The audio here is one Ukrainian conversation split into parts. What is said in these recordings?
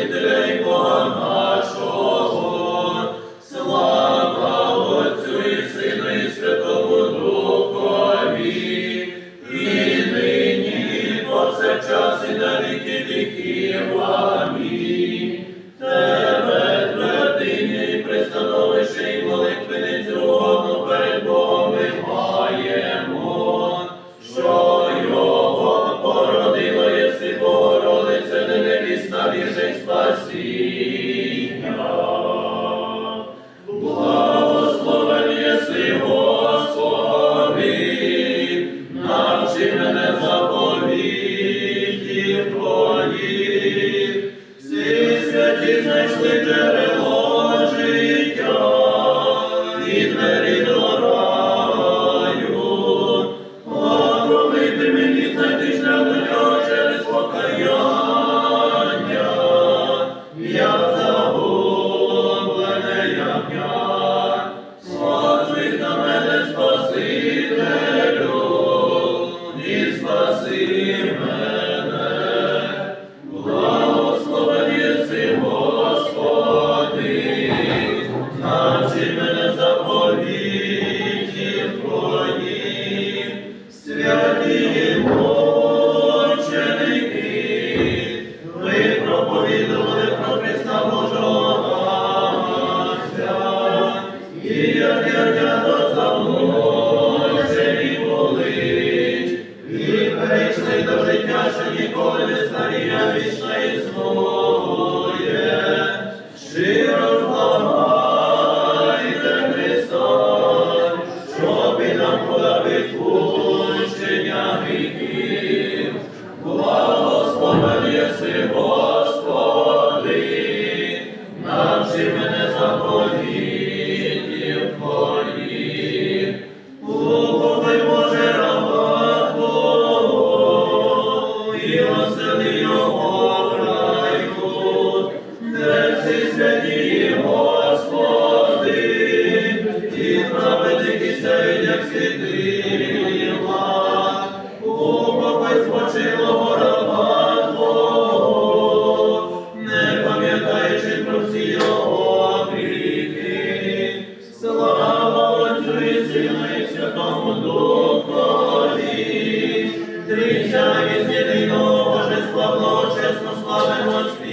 Hallelujah. Світила, упокой спочилого не пам'ятаючи про всі його гріхи. Слава Отцю і Сину і Святому Духові, Трійця від єдиного Божества, чесно славимо співами.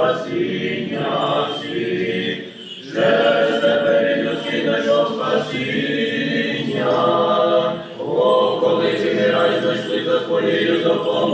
Спасіння світ. Через тебе від знайшов спасіння. О, коли ті рай знайшли за твоєю допомогою.